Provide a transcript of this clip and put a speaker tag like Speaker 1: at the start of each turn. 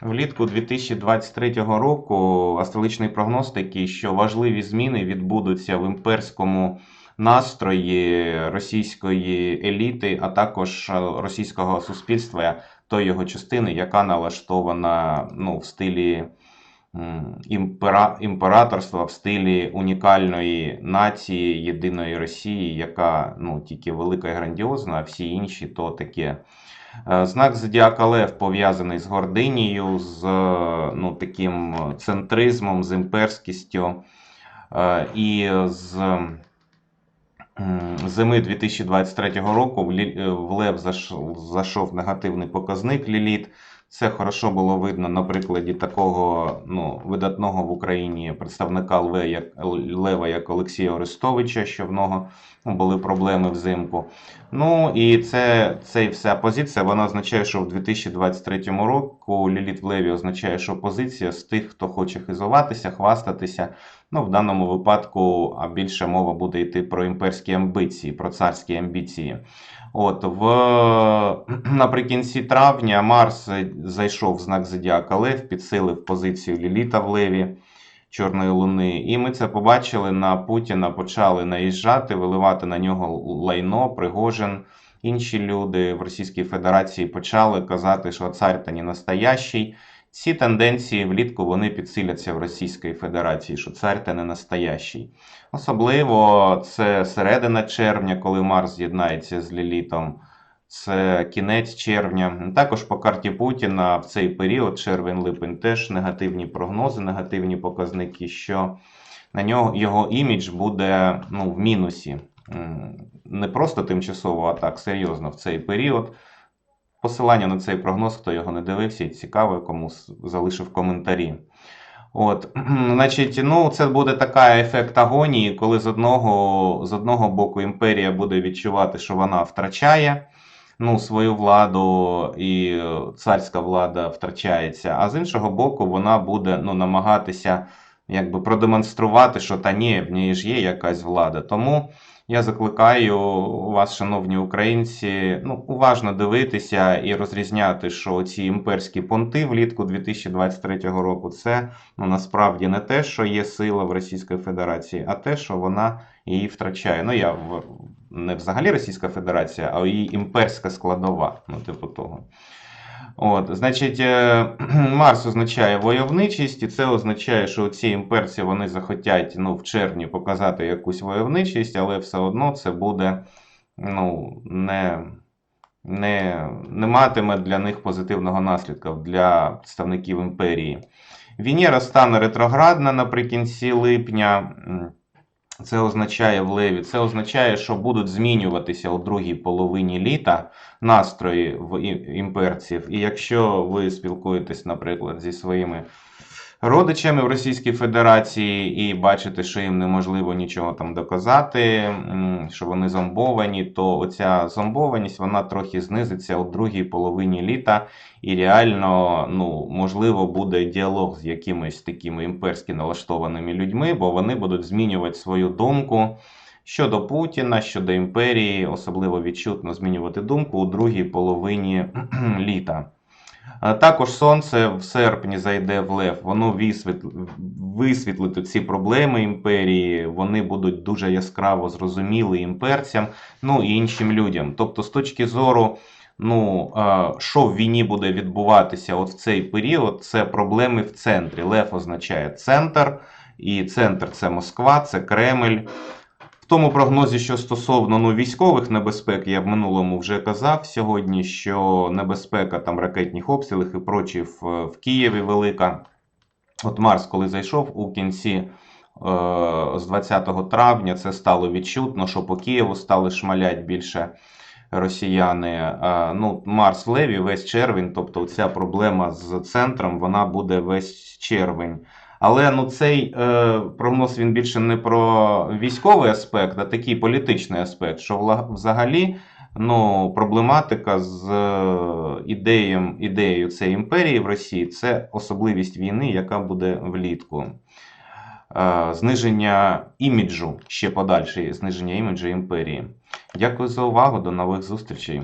Speaker 1: Влітку 2023 року астрологічний прогноз такий, що важливі зміни відбудуться в імперському настрої російської еліти, а також російського суспільства, тої його частини, яка налаштована ну, в стилі імпера, імператорства, в стилі унікальної нації, єдиної Росії, яка ну, тільки велика і грандіозна, а всі інші то таке. Е, Знак Зодіака Лев пов'язаний з гординією, з е, ну, таким центризмом, з імперськістю Е, і з зими 2023 року в Лев зайшов негативний показник Ліліт. Це хорошо було видно на прикладі такого ну, видатного в Україні представника Лева, як, Лева, як Олексія Орестовича, що в нього ну, були проблеми взимку. Ну і це, це вся позиція, вона означає, що в 2023 року Ліліт в Леві означає, що позиція з тих, хто хоче хизуватися, хвастатися. Ну, в даному випадку більше мова буде йти про імперські амбіції, про царські амбіції. От в наприкінці травня Марс зайшов в знак Зодіака Лев, підсилив позицію Ліліта в Леві. Чорної Луни, і ми це побачили на Путіна. Почали наїжджати, виливати на нього лайно, Пригожин. Інші люди в Російській Федерації почали казати, що цар та не настоящий. Ці тенденції влітку вони підсиляться в Російській Федерації, що цар та не настоящий. Особливо це середина червня, коли Марс з'єднається з Лілітом. Це кінець червня. Також по карті Путіна в цей період, червень-липень, теж негативні прогнози, негативні показники, що на нього його імідж буде ну, в мінусі. Не просто тимчасово, а так серйозно в цей період. Посилання на цей прогноз, хто його не дивився і цікаво, комусь залишив коментарі. От, значить, ну, це буде така ефект агонії, коли з одного, з одного боку імперія буде відчувати, що вона втрачає ну, свою владу і е, царська влада втрачається, а з іншого боку, вона буде ну, намагатися якби продемонструвати, що та ні, в неї ж є якась влада. Тому я закликаю вас, шановні українці, ну, уважно дивитися і розрізняти, що ці імперські понти влітку 2023 року це ну, насправді не те, що є сила в Російській Федерації, а те, що вона її втрачає. Ну, я не взагалі Російська Федерація, а її імперська складова, ну, типу того. От, значить, е, Марс означає войовничість, і це означає, що ці імперці вони захотять ну, в червні показати якусь войовничість, але все одно це буде ну, не, не, не матиме для них позитивного наслідка для представників імперії. Венера стане ретроградна наприкінці липня. Це означає в Леві, це означає, що будуть змінюватися у другій половині літа настрої в імперців. І якщо ви спілкуєтесь, наприклад, зі своїми родичами в Російській Федерації і бачите, що їм неможливо нічого там доказати, що вони зомбовані, то оця зомбованість вона трохи знизиться у другій половині літа, і реально ну, можливо буде діалог з якимись такими імперськи налаштованими людьми, бо вони будуть змінювати свою думку. Щодо Путіна, щодо імперії, особливо відчутно змінювати думку у другій половині літа. Також сонце в серпні зайде в Лев, воно висвіт- висвітлить ці проблеми імперії, вони будуть дуже яскраво зрозуміли імперцям, ну і іншим людям. Тобто, з точки зору, ну, що в війні буде відбуватися от в цей період, це проблеми в центрі. Лев означає центр, і центр це Москва, це Кремль. Тому прогнозі, що стосовно ну, військових небезпек, я в минулому вже казав сьогодні, що небезпека там ракетних обстрілів і прочі в, в Києві велика. От Марс, коли зайшов у кінці е, з 20 травня, це стало відчутно, що по Києву стали шмалять більше росіяни. Е, ну, Марс Леві весь червень, тобто ця проблема з центром, вона буде весь червень. Але ну, цей е, прогноз він більше не про військовий аспект, а такий політичний аспект, що взагалі ну, проблематика з е, ідеєм, ідеєю цієї імперії в Росії це особливість війни, яка буде влітку. Е, зниження іміджу ще подальше, зниження іміджу імперії. Дякую за увагу, до нових зустрічей.